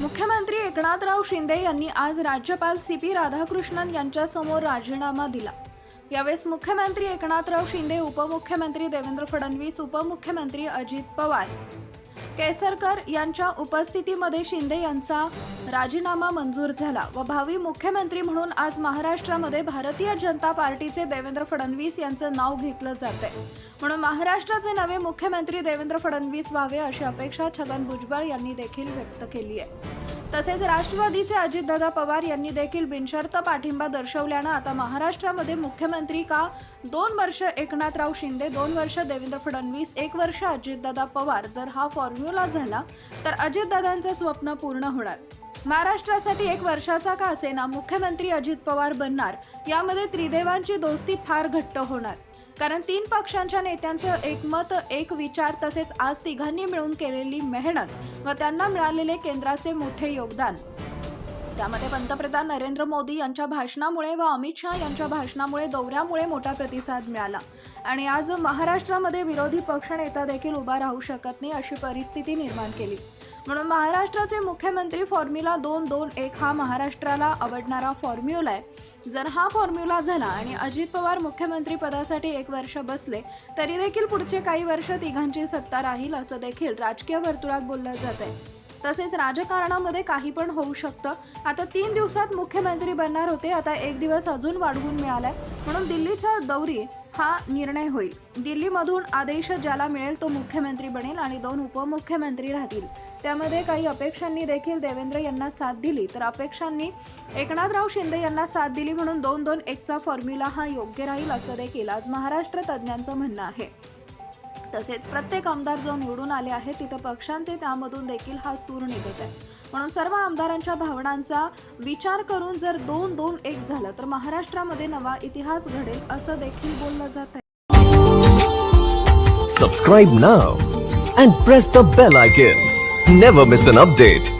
मुख्यमंत्री एकनाथराव शिंदे यांनी आज राज्यपाल सी पी राधाकृष्णन यांच्यासमोर राजीनामा दिला. यावेळेस मुख्यमंत्री एकनाथराव शिंदे उपमुख्यमंत्री देवेंद्र फडणवीस उपमुख्यमंत्री अजित पवार केसरकर यांच्या उपस्थितीमध्ये शिंदे यांचा राजीनामा मंजूर झाला व भावी मुख्यमंत्री म्हणून आज महाराष्ट्रामध्ये भारतीय जनता पार्टीचे देवेंद्र फडणवीस यांचं नाव घेतलं जाते म्हणून महाराष्ट्राचे नवे मुख्यमंत्री देवेंद्र फडणवीस व्हावे अशी अपेक्षा छगन भुजबळ यांनी देखील व्यक्त केली आहे. तसेच राष्ट्रवादीचे अजितदादा पवार यांनी देखील बिनशर्त पाठिंबा दर्शवल्यानं आता महाराष्ट्रामध्ये मुख्यमंत्री का? दोन वर्ष एकनाथराव शिंदे दोन वर्ष देवेंद्र फडणवीस एक वर्ष अजितदादा पवार जर हा फॉर्म्युला झाला तर अजितदादांचं स्वप्न पूर्ण होणार. महाराष्ट्रासाठी एक वर्षाचा का असेना मुख्यमंत्री अजित पवार बनणार यामध्ये त्रिदेवांची दोस्ती फार घट्ट होणार. कारण तीन पक्षांच्या नेत्यांचं एकमत एक विचार तसेच आज तिघांनी मिळून केलेली मेहनत व त्यांना मिळालेले केंद्राचे मोठे योगदान. त्यामध्ये पंतप्रधान नरेंद्र मोदी यांच्या भाषणामुळे व अमित शहा यांच्या भाषणामुळे दौऱ्यामुळे मोठा प्रतिसाद मिळाला. आणि आज महाराष्ट्रामध्ये विरोधी पक्षनेता देखील उभा राहू शकत नाही अशी परिस्थिती निर्माण केली. म्हणून महाराष्ट्राचे मुख्यमंत्री फॉर्म्युला दोन दोन एक हा महाराष्ट्राला आवडणारा फॉर्म्युला आहे. जर हा फॉर्म्युला झाला आणि अजित पवार मुख्यमंत्री पदासाठी एक वर्ष बसले तरी देखील पुढचे काही वर्ष तिघांची सत्ता राहील असं देखील राजकीय वर्तुळात बोललं जात आहे. तसेच राजकारणामध्ये काही पण होऊ शकतं. आता तीन दिवसात मुख्यमंत्री बनणार होते. आता एक दिवस अजून वाढवून मिळालाय. म्हणून दिल्लीच्या दौरी हा निर्णय होईल. दिल्लीमधून आदेश ज्याला मिळेल तो मुख्यमंत्री बनेल आणि दोन उपमुख्यमंत्री राहतील. त्यामध्ये काही अपेक्षांनी देखील देवेंद्र यांना साथ दिली. तर अपेक्षांनी एकनाथराव शिंदे यांना साथ दिली म्हणून दोन दोन एकचा फॉर्म्युला हा योग्य राहील असं देखील आज महाराष्ट्र तज्ज्ञांचं म्हणणं आहे. तसेच प्रत्येक आमदार जो निवडून आले आहेत तिथं पक्षांचे त्यामधून देखील हा सूर निघत आहे. म्हणून सर्व आमदारांच्या भावनांचा विचार करून जर दोन दोन एक झालं तर महाराष्ट्रामध्ये नवा इतिहास घडेल असं देखील बोललं जात आहे. Subscribe now and press the bell icon never miss an update